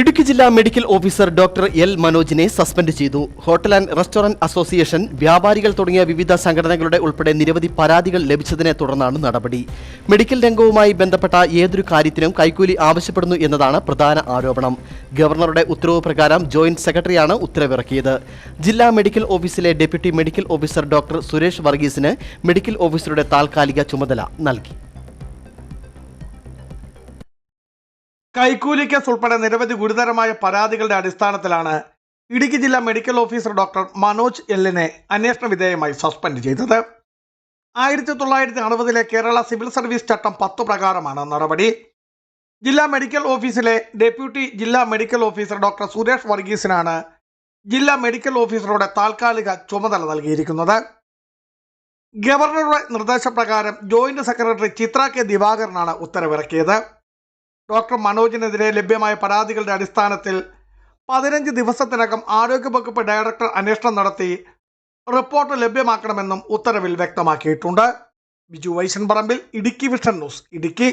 ഇടുക്കി ജില്ലാ medical officer doctor L മനോജിനെ suspend ചെയ്തു. ഹോട്ടൽ ആൻഡ് റെസ്റ്റോറന്റ് അസോസിയേഷൻ വ്യാപാരികൾ തുടങ്ങിയ വിവിധ സംഘടനകളുടെ ഉൾപ്പെടെ നിരവധി പരാതികൾ ലഭിച്ചതിനെ തുടർന്നാണ് നടപടി. മെഡിക്കൽ രംഗവുമായി ബന്ധപ്പെട്ട ഏതൊരു കാര്യത്തിനും കൈക്കൂലി ആവശ്യപ്പെടുന്നു എന്നതാണ് പ്രധാന ആരോപണം. ഗവർണറുടെ ഉത്തരവ് പ്രകാരം ജോയിന്റ് സെക്രട്ടറിയാണ് ഉത്തരവിറക്കിയത്. ജില്ലാ മെഡിക്കൽ ഓഫീസിലെ deputy medical officer doctor Suresh വർഗീസിന് medical ഓഫീസറുടെ താൽക്കാലിക ചുമതല നൽകി. കൈക്കൂലി കേസ് ഉൾപ്പെടെ നിരവധി ഗുരുതരമായ പരാതികളുടെ അടിസ്ഥാനത്തിലാണ് ഇടുക്കി ജില്ലാ മെഡിക്കൽ ഓഫീസർ ഡോക്ടർ മനോജ് എല്ലിനെ അന്വേഷണ വിധേയമായി സസ്പെൻഡ് ചെയ്തത്. ആയിരത്തി തൊള്ളായിരത്തി അറുപതിലെ കേരള സിവിൽ സർവീസ് ചട്ടം പത്ത് പ്രകാരമാണ് നടപടി. ജില്ലാ മെഡിക്കൽ ഓഫീസിലെ ഡെപ്യൂട്ടി ജില്ലാ മെഡിക്കൽ ഓഫീസർ ഡോക്ടർ സുരേഷ് വർഗീസിനാണ് ജില്ലാ മെഡിക്കൽ ഓഫീസറുടെ താൽക്കാലിക ചുമതല നൽകിയിരിക്കുന്നത്. ഗവർണറുടെ നിർദ്ദേശപ്രകാരം ജോയിന്റ് സെക്രട്ടറി ചിത്ര കെ ദിവാകരനാണ് ഉത്തരവിറക്കിയത്. ഡോക്ടർ മനോജിനെതിരെ ലഭ്യമായ പരാതികളുടെ അടിസ്ഥാനത്തിൽ പതിനഞ്ച് ദിവസത്തിനകം ആരോഗ്യവകുപ്പ് ഡയറക്ടർ അന്വേഷണം നടത്തി റിപ്പോർട്ട് ലഭ്യമാക്കണമെന്നും ഉത്തരവിൽ വ്യക്തമാക്കിയിട്ടുണ്ട്. ബിജു വൈശൻ പറമ്പിൽ ഇടുക്കി വിഷൻ ന്യൂസ് ഇടുക്കി.